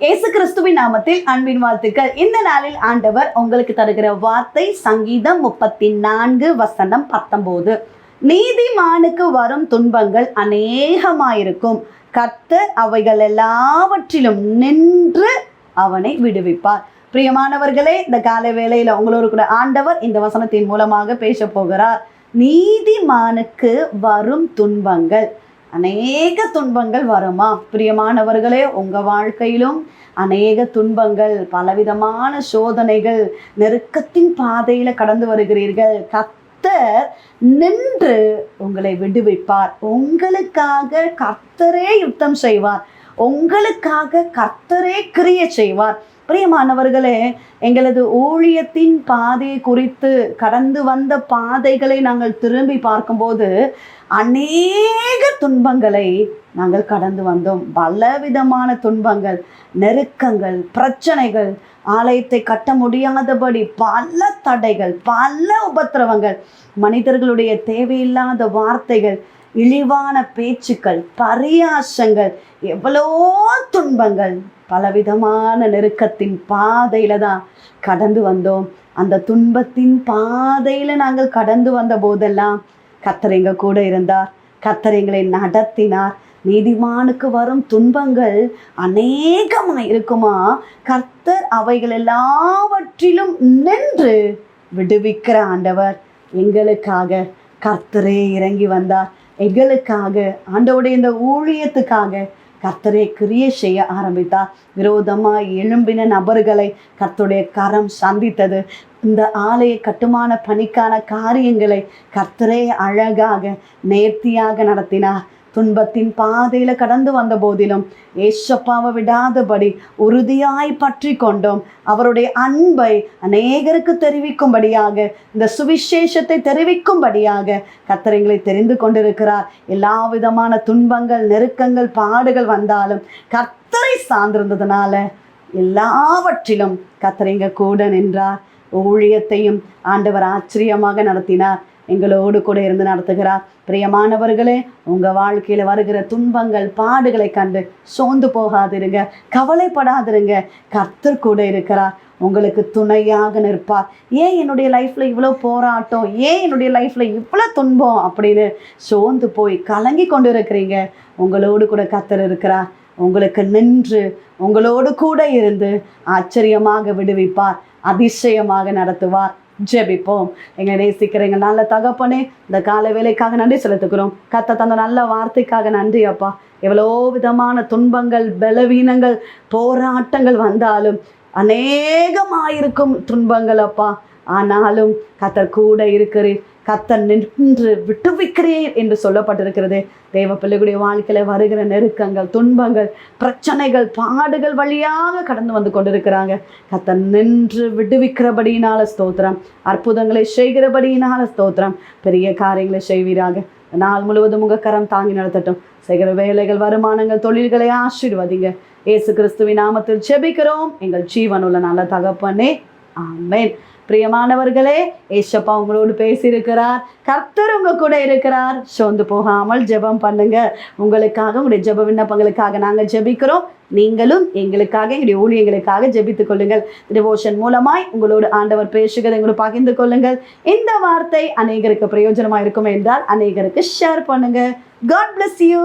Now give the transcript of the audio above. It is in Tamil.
இயேசு கிறிஸ்துவின் நாமத்தில் அன்பின் வாழ்த்துக்கள். இந்த நாளில் ஆண்டவர் உங்களுக்கு தருகிற வார்த்தை சங்கீதம் முப்பத்தி நான்கு வசனம் பத்தொன்பது. நீதிமானுக்கு வரும் துன்பங்கள் அநேகமாயிருக்கும். கர்த்தர் அவைகள் எல்லாவற்றிலும் நின்று அவனை விடுவிப்பார். பிரியமானவர்களே இந்த காலை வேளையில உங்களோடு கூட ஆண்டவர் இந்த வசனத்தின் மூலமாக பேச போகிறார். நீதிமானுக்கு வரும் துன்பங்கள். அநேக துன்பங்கள் வருமா? பிரியமானவர்களே உங்கள் வாழ்க்கையிலும் அநேக துன்பங்கள் பலவிதமான சோதனைகள் நெருக்கத்தின் பாதையில் கடந்து வருகிறீர்கள். கத்தர் நின்று உங்களை விடுவிப்பார். உங்களுக்காக கர்த்தரே யுத்தம் செய்வார். உங்களுக்காக கர்த்தரே கிரிய செய்வார். பிரியமானவர்களே எங்களது ஊழியத்தின் பாதை குறித்து கடந்து வந்த பாதைகளை நாங்கள் திரும்பி பார்க்கும்போது அநேக துன்பங்களை நாங்கள் கடந்து வந்தோம். பலவிதமான துன்பங்கள் நெருக்கங்கள் பிரச்சனைகள் ஆலயத்தை கட்ட முடியாதபடி பல தடைகள் பல உபத்திரவங்கள் மனிதர்களுடைய தேவையில்லாத வார்த்தைகள் இழிவான பேச்சுக்கள் பரியாசங்கள் எவ்வளோ துன்பங்கள் பலவிதமான நெருக்கத்தின் பாதையில தான் கடந்து வந்தோம். அந்த துன்பத்தின் பாதையில நாங்கள் கடந்து வந்த போதெல்லாம் கத்தர் எங்க கூட இருந்தார். கத்தர் எங்களை நடத்தினார். நீதிமானுக்கு வரும் துன்பங்கள் அநேகமாக இருக்குமா? கர்த்தர் அவைகள் எல்லாவற்றிலும் நின்று விடுவிக்கிற ஆண்டவர் எங்களுக்காக கர்த்தரே இறங்கி வந்தார். எங்களுக்காக ஆண்டவுடைய இந்த ஊழியத்துக்காக கர்த்தரை கிரியை செய்ய ஆரம்பித்தார் விரோதமாக எழும்பின நபர்களை கர்த்தருடைய கரம் சந்தித்தது. இந்த ஆலய கட்டுமான பணிக்கான காரியங்களை கர்த்தரே அழகாக நேர்த்தியாக நடத்தினார். துன்பத்தின் பாதையில கடந்து வந்த போதிலும் ஏசப்பாவை விடாதபடி உறுதியாய் பற்றி கொண்டோம். அவருடைய அன்பை அநேகருக்கு தெரிவிக்கும்படியாக இந்த சுவிசேஷத்தை தெரிவிக்கும்படியாக கத்தரைங்களை தெரிந்து கொண்டிருக்கிறார். எல்லா விதமான துன்பங்கள் நெருக்கங்கள் பாடுகள் வந்தாலும் கர்த்தரை சார்ந்திருந்ததுனால எல்லாவற்றிலும் கத்தரைங்க கூட நின்றார். ஊழியத்தையும் ஆண்டவர் ஆச்சரியமாக நடத்தினார். எங்களோடு கூட இருந்து நடத்துகிறார். பிரியமானவர்களே உங்கள் வாழ்க்கையில் வருகிற துன்பங்கள் பாடுகளை கண்டு சோர்ந்து போகாதிருங்க கவலைப்படாதிருங்க. கர்த்தர் கூட இருக்கிறார். உங்களுக்கு துணையாக நிற்பார். ஏன் என்னுடைய லைஃப்பில் இவ்வளோ போராட்டம்? ஏன் என்னுடைய லைஃப்பில் இவ்வளோ துன்பம்? அப்படின்னு சோர்ந்து போய் கலங்கி கொண்டு இருக்கிறீங்க உங்களோடு கூட கத்தர் இருக்கிறார். உங்களுக்கு நின்று உங்களோடு கூட இருந்து ஆச்சரியமாக விடுவிப்பார். அதிசயமாக நடத்துவார். ஜெபிப்போம். எங்களை நேசிக்கிற எங்கள் நல்ல தகப்பனே இந்த கால வேலைக்காக நன்றி செலுத்துக்கிறோம் கத்த தந்த நல்ல வார்த்தைக்காக நன்றி அப்பா. எவ்வளோ விதமான துன்பங்கள் பலவீனங்கள் போராட்டங்கள் வந்தாலும் அநேகமாயிருக்கும் துன்பங்கள் அப்பா. ஆனாலும் கத்தர் கூட இருக்கிறேன் கத்தன் நின்று விட்டுவிக்கிறேன் என்று சொல்லப்பட்டிருக்கிறது. தேவ பிள்ளைகளுடைய வாழ்க்கையில வருகிற நெருக்கங்கள் துன்பங்கள் பிரச்சனைகள் பாடுகள் வழியாக கடந்து வந்து கொண்டிருக்கிறாங்க. கத்தன் நின்று விடுவிக்கிறபடியினால ஸ்தோத்திரம். அற்புதங்களை செய்கிறபடியினால ஸ்தோத்திரம். பெரிய காரியங்களை செய்வீராக. நாள் முழுவதும் முகக்கரம் கரம் தாங்கி நடத்தட்டும். செய்கிற வேலைகள் வருமானங்கள் தொழில்களை ஆசீர்வதிங்க. ஏசு கிறிஸ்துவின் நாமத்தில் செபிக்கிறோம் எங்கள் ஜீவனுள்ள நல்ல தகப்பனே. ஆமேன். பிரியமானவர்களே ஏசப்பா உங்களோடு பேசியிருக்கிறார். கர்த்தர் உங்க கூட இருக்கிறார். சோர்ந்து போகாமல் ஜெபம் பண்ணுங்க. உங்களுக்காக உங்களுடைய ஜெப விண்ணப்பங்களுக்காக நாங்கள் ஜெபிக்கிறோம். நீங்களும் எங்களுக்காக எங்களுடைய ஊழியங்களுக்காக ஜெபித்துக் கொள்ளுங்கள். டிவோஷன் மூலமாய் உங்களோடு ஆண்டவர் பேசுகிறதை எங்களோட பகிர்ந்து கொள்ளுங்கள். இந்த வார்த்தை அநேகருக்கு பிரயோஜனமாக இருக்கும் என்றால் அநேகருக்கு ஷேர் பண்ணுங்க. God bless you